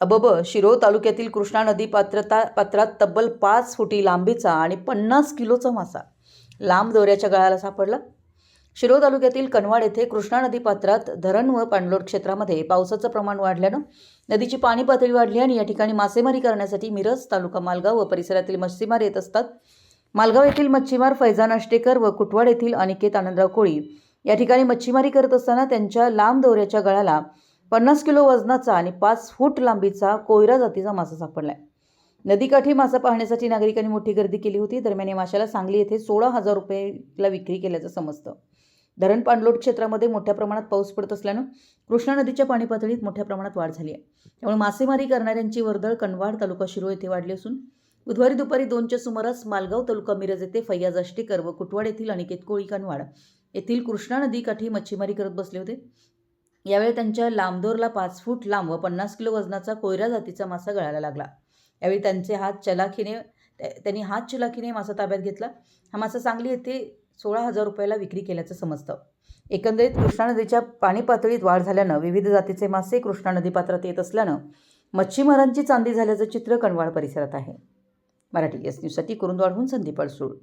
अबब शिरोळ तालुक्यातील कृष्णा नदी पात्रता पात्रात तब्बल पाच फुटी लांबीचा आणि पन्नास किलोचा मासा लांब दोऱ्याच्या गळाला सापडला. शिरोळ तालुक्यातील कनवाड येथे कृष्णा नदी पात्रात धरण व पाणलोट क्षेत्रामध्ये पावसाचं प्रमाण वाढल्यानं नदीची पाणी पातळी वाढली आणि या ठिकाणी मासेमारी करण्यासाठी मिरज तालुका मालगाव व परिसरातील मच्छीमार येत असतात. मालगाव येथील मच्छीमार फैजान आष्टेकर व कुटवाड येथील अनिकेत आनंदराव कोळी या ठिकाणी मच्छीमारी करत असताना त्यांच्या लांब दोऱ्याच्या गळाला पन्नास किलो वजनाचा आणि पाच फूट लांबीचा कोयरा जातीचा मासा सापडलाय. नदीकाठी मासा पाहण्यासाठी नागरिकांनी मोठी गर्दी केली होती. दरम्यान या माशाला सांगली येथे सोळा हजार रुपयेला विक्री केल्याचं समजतं. धरण पाणलोट क्षेत्रामध्ये मोठ्या प्रमाणात पाऊस पडत असल्यानं कृष्णा नदीच्या पाणी पातळीत मोठ्या प्रमाणात वाढ झाली आहे. त्यामुळे मासेमारी करणाऱ्यांची वर्दळ कनवाड तालुका शिरो येथे वाढली असून बुधवारी दुपारी दोनच्या सुमारास मालगाव तालुका मिरज येथे फैयाज आष्टीकर व कुटवाड येथील अनिकेत कोळी कनवाड येथील कृष्णा नदीकाठी मच्छीमारी करत बसले होते. यावेळी त्यांच्या लांबदोरला पाच फूट लांब व पन्नास किलो वजनाचा कोयरा जातीचा मासा गळायला लागला. यावेळी त्यांचे हात चलाखीने त्या- त्यांनी हात चलाखीने मासा ताब्यात घेतला. हा मासा सांगली येथे सोळा हजार रुपयाला विक्री केल्याचं समजतं. एकंदरीत कृष्णा नदीच्या पाणी पातळीत वाढ झाल्यानं विविध जातीचे मासे कृष्णा नदी पात्रात येत असल्यानं मच्छीमारांची चांदी झाल्याचं चित्र कणवाड परिसरात आहे. मराठी एस न्यूजसाठी कुरुंदवाडहून संदीप अडसूळ.